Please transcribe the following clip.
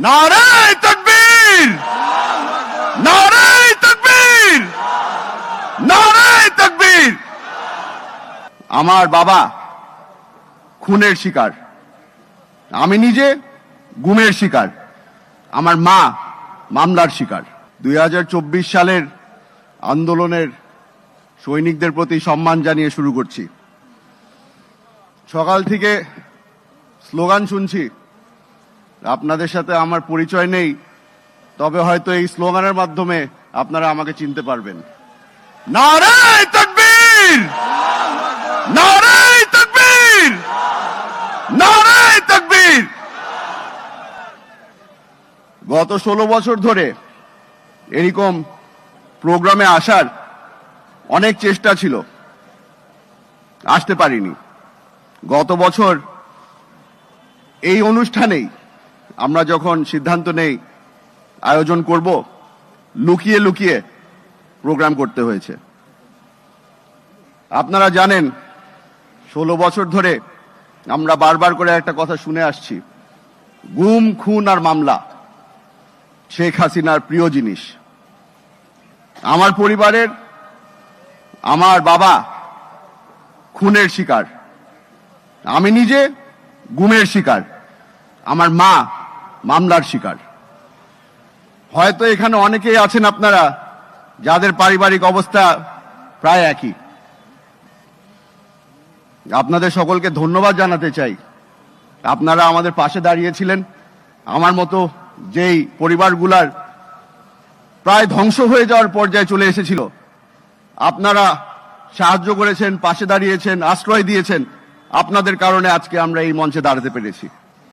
নারায় তকবীর! নারায় তকবীর! নারায় তকবীর! আমার বাবা খুনের শিকার। আমি নিজে গুমের শিকার। আমার মা মামলার শিকার। দুই হাজার চব্বিশ সালের আন্দোলনের সৈনিকদের প্রতি সম্মান জানিয়ে শুরু করছি। সকাল থেকে স্লোগান শুনছি। আপনাদের সাথে আমার পরিচয় নেই, তবে হয়তো এই স্লোগানের মাধ্যমে আপনারা আমাকে চিনতে পারবেন। নারায় তকবীর! নারায় তকবীর! নারায় তকবীর! গত ষোলো বছর ধরে এরকম প্রোগ্রামে আসার অনেক চেষ্টা ছিল। আসতে পারিনি। গত বছর এই অনুষ্ঠানেই আমরা যখন সিদ্ধান্ত নেই আয়োজন করব, লুকিয়ে লুকিয়ে প্রোগ্রাম করতে হয়েছে। আপনারা জানেন, ষোলো বছর ধরে আমরা বারবার করে একটা কথা শুনে আসছি, গুম, খুন আর মামলা, শেখ হাসিনার প্রিয় জিনিস। আমার পরিবারের, আমার বাবা খুনের শিকার। আমি নিজে গুমের শিকার। আমার মা মামলার শিকার। হয়তো এখানে অনেকেই আছেন আপনারা, যাদের পারিবারিক অবস্থা প্রায় একই। আপনাদের সকলকে ধন্যবাদ জানাতে চাই। আপনারা আমাদের পাশে দাঁড়িয়েছিলেন। আমার মতো যেই পরিবারগুলার প্রায় ধ্বংস হয়ে যাওয়ার পর্যায়ে চলে এসেছিল, আপনারা সাহায্য করেছেন, পাশে দাঁড়িয়েছেন, আশ্রয় দিয়েছেন। আপনাদের কারণে আজকে আমরা এই মঞ্চে দাঁড়াতে পেরেছি।